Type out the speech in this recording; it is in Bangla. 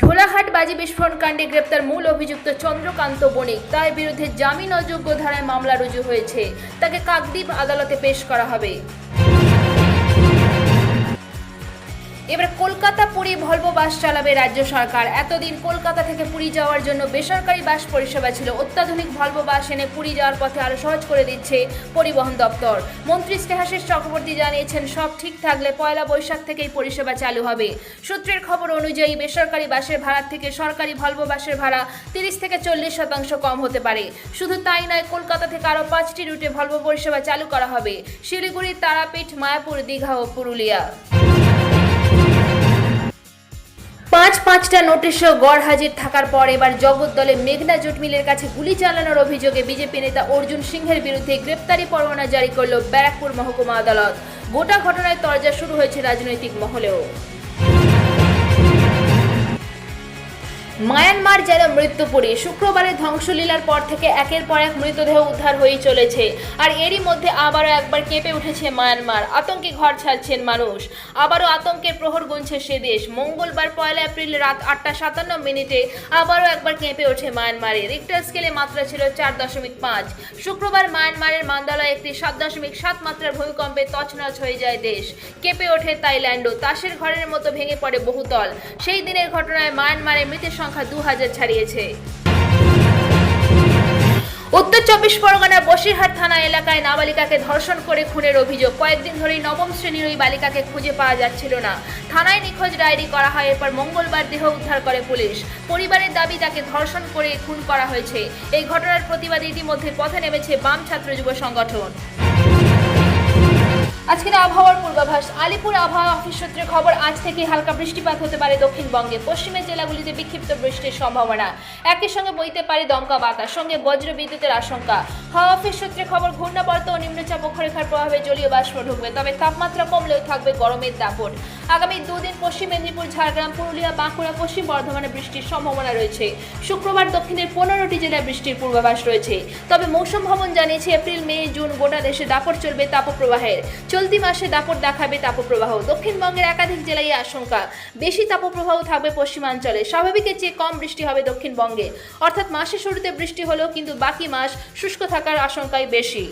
ঢোলাহাট বাজি বিস্ফোরণ কাণ্ডে গ্রেপ্তার মূল অভিযুক্ত চন্দ্রকান্ত বণিক। তার বিরুদ্ধে জামিন অযোগ্য ধারায় মামলা রুজু হয়েছে। তাকে কাকদ্বীপ আদালতে পেশ করা হবে। এবার কলকাতা, পুরী, ভলভো বাস চালাবে রাজ্য সরকার। এতদিন কলকাতা থেকে পুরী যাওয়ার জন্য বেসরকারি বাস পরিষেবা ছিল। অত্যাধুনিক ভলভো বাস এনে পুরী যাওয়ার পথে আরও সহজ করে দিচ্ছে পরিবহন দপ্তর। মন্ত্রী স্নেহাশিস চক্রবর্তী জানিয়েছেন, সব ঠিক থাকলে পয়লা বৈশাখ থেকেই পরিষেবা চালু হবে। সূত্রের খবর অনুযায়ী বেসরকারি বাসের ভাড়া থেকে সরকারি ভলভো বাসের ভাড়া তিরিশ থেকে চল্লিশ শতাংশ কম হতে পারে। শুধু তাই নয়, কলকাতা থেকে আরও পাঁচটি রুটে ভলভো পরিষেবা চালু করা হবে। শিলিগুড়ি, তারাপীঠ, মায়াপুর, দীঘা ও পুরুলিয়া। পাঁচটা নোটিশও গড় হাজির থাকার পর এবার জগদ্দলে মেঘনা জুট মিলের কাছে গুলি চালানোর অভিযোগে বিজেপি নেতা অর্জুন সিংহের বিরুদ্ধে গ্রেপ্তারি পরোয়ানা জারি করল ব্যারাকপুর মহকুমা আদালত। গোটা ঘটনায় তরজা শুরু হয়েছে রাজনৈতিক মহলেও। মায়ানমার যেন মৃত্যুপুরী শুক্রবারের ধ্বংসলীলার পর থেকে একের পর এক মৃতদেহ উদ্ধার হয়েই চলেছে। আর এরই মধ্যে আবারও একবার কেঁপে উঠেছে মায়ানমার। আতঙ্কে ঘর ছাড়ছেন মানুষ। আবারও আতঙ্কের প্রহর গুনছে সে দেশ। মঙ্গলবার পয়লা এপ্রিল রাত আটটা সাতান্ন মিনিটে আবারও একবার কেঁপে ওঠে মায়ানমারে। রিক্টার স্কেলে মাত্রা ছিল চার দশমিক পাঁচ। শুক্রবার মায়ানমারের মান্দালয় একটি সাত দশমিক সাত মাত্রার ভূমিকম্পে তছনছ হয়ে যায় দেশ। কেঁপে ওঠে তাইল্যান্ডও তাসের ঘরের মতো ভেঙে পড়ে বহুতল। সেই দিনের ঘটনায় মায়ানমারে মৃতের সংখ্যা দু হাজার ছাড়িয়েছে। উত্তর চব্বিশ পরগনার বসিরহাট থানা এলাকায় নাবালিকাকে ধর্ষণ করে খুনের অভিযোগ। কয়েকদিন ধরেই নবম শ্রেণির ওই বালিকাকে খুঁজে পাওয়া যাচ্ছিল না। থানায় নিখোঁজ ডায়েরি করা হয়, এরপর মঙ্গলবার দেহ উদ্ধার করে পুলিশ। পরিবারের দাবি, তাকে ধর্ষণ করে খুন করা হয়েছে। এই ঘটনার প্রতিবাদে ইতিমধ্যে পথে নেমেছে বাম ছাত্র যুব সংগঠন। আজকের আবহাওয়ার পূর্বাভাস। আলিপুর আবহাওয়া অফিস সূত্রে খবর, আজ থেকে হালকা বৃষ্টিপাত হতে পারে দক্ষিণবঙ্গে। পশ্চিমের জেলাগুলিতে বিক্ষিপ্ত বৃষ্টির সম্ভাবনা। একই সঙ্গে বইতে পারে দমকা বাতাস, সঙ্গে বজ্র বিদ্যুতের আশঙ্কা। হাওয়া অফিস সূত্রে খবর, ঘূর্ণাবর্ত ও নিম্নচাপ অক্ষরেখার প্রভাবে জলীয় বাষ্প ঢুকবে, তবে তাপমাত্রা কমলেও থাকবে গরমের দাপট। আগামী দুদিন পশ্চিম মেদিনীপুর, ঝাড়গ্রাম, পুরুলিয়া, বাঁকুড়া, পশ্চিম বর্ধমানে বৃষ্টির সম্ভাবনা রয়েছে। শুক্রবার দক্ষিণের পনেরোটি জেলায় বৃষ্টির পূর্বাভাস রয়েছে। তবে মৌসুম ভবন জানিয়েছে এপ্রিল, মে, জুন গোটা দেশে দাপট চলবে তাপপ্রবাহের। চলতি মাসে দাপট দেখাবে তাপপ্রবাহ। দক্ষিণবঙ্গের একাধিক জেলায় আশঙ্কা। বেশি তাপপ্রবাহ থাকবে পশ্চিমাঞ্চলে। স্বাভাবিকের চেয়ে কম বৃষ্টি হবে দক্ষিণবঙ্গে। অর্থাৎ মাসের শুরুতে বৃষ্টি হলেও কিন্তু বাকি মাস শুষ্ক থাকার আশঙ্কাই বেশি।